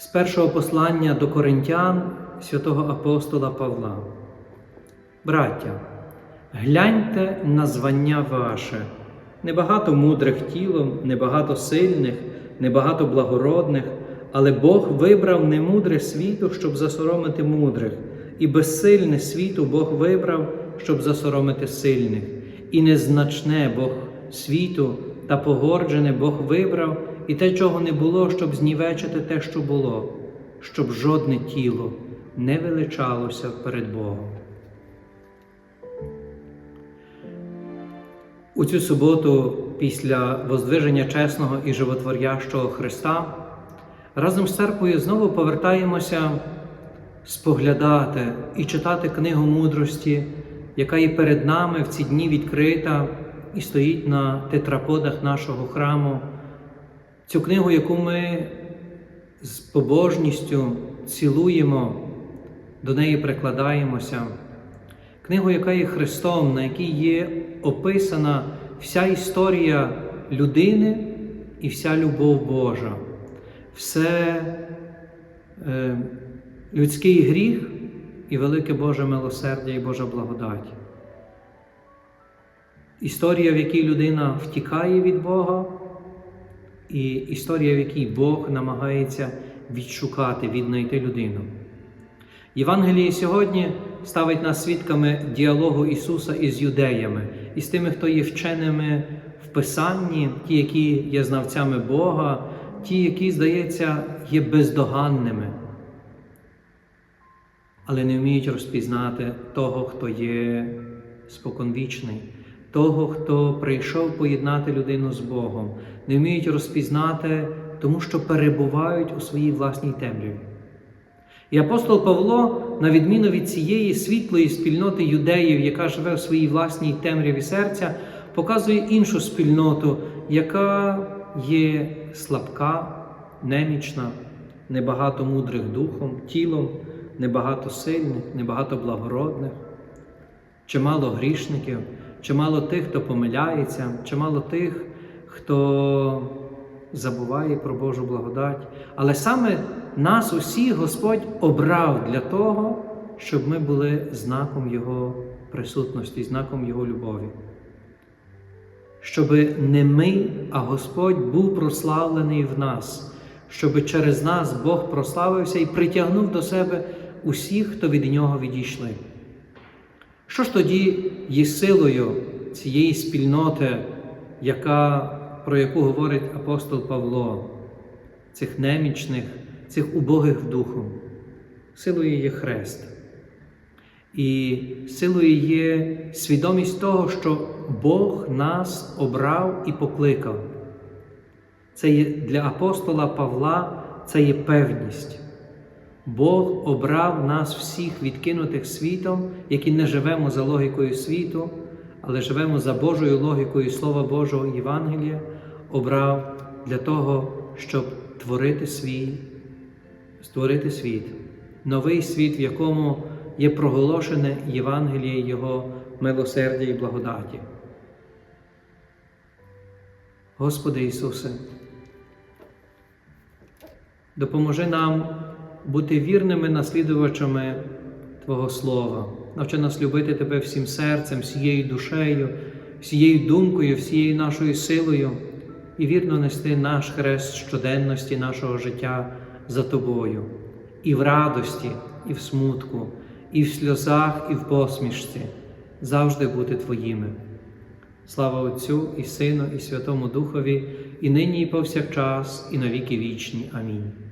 З першого послання до Коринтян святого апостола Павла. Браття, гляньте на звання ваше, небагато мудрих тілом, небагато сильних, небагато благородних, але Бог вибрав немудре світу, щоб засоромити мудрих, і безсильне світу Бог вибрав, щоб засоромити сильних, і незначне Бог світу та погорджене Бог вибрав, і те, чого не було, щоб знівечити те, що було, щоб жодне тіло не величалося перед Богом. У цю суботу, після воздвиження чесного і животворящого Христа, разом з церквою знову повертаємося споглядати і читати книгу мудрості, яка є перед нами в ці дні відкрита і стоїть на тетраподах нашого храму. Цю книгу, яку ми з побожністю цілуємо, до неї прикладаємося. Книгу, яка є Христом, на якій є описана вся історія людини і вся любов Божа, все е, людський гріх і велике Боже милосердя і Божа благодать. Історія, в якій людина втікає від Бога, і історія, в якій Бог намагається відшукати, віднайти людину. Євангеліє сьогодні ставить нас свідками діалогу Ісуса із юдеями, із тими, хто є вченими в Писанні, ті, які є знавцями Бога, ті, які, здається, є бездоганними, але не вміють розпізнати того, хто є споконвічний, того, хто прийшов поєднати людину з Богом, не вміють розпізнати, тому що перебувають у своїй власній темряві. І апостол Павло, на відміну від цієї світлої спільноти юдеїв, яка живе в своїй власній темряві серця, показує іншу спільноту, яка є слабка, немічна, небагато мудрих духом, тілом, небагато сильних, небагато благородних, чимало грішників, чимало тих, хто помиляється, чимало тих, хто забуває про Божу благодать. Але саме нас усіх Господь обрав для того, щоб ми були знаком Його присутності, знаком Його любові. Щоб не ми, а Господь був прославлений в нас, щоб через нас Бог прославився і притягнув до себе усіх, хто від Нього відійшли. Що ж тоді є силою цієї спільноти, яка, про яку говорить апостол Павло, цих немічних, цих убогих духу? Силою є хрест. І силою є свідомість того, що Бог нас обрав і покликав. Це є для апостола Павла це є певність. Бог обрав нас всіх відкинутих світом, які не живемо за логікою світу, але живемо за Божою логікою Слова Божого Євангелія, обрав для того, щоб творити свій, створити світ, новий світ, в якому є проголошене Євангеліє Його милосердя і благодаті. Господи Ісусе, допоможи нам бути вірними наслідувачами Твого Слова. Навчи нас любити Тебе всім серцем, всією душею, всією думкою, всією нашою силою і вірно нести наш хрест щоденності нашого життя за Тобою, і в радості, і в смутку, і в сльозах, і в посмішці, завжди бути Твоїми. Слава Отцю і Сину, і Святому Духові, і нині, і повсякчас, і на віки вічні. Амінь.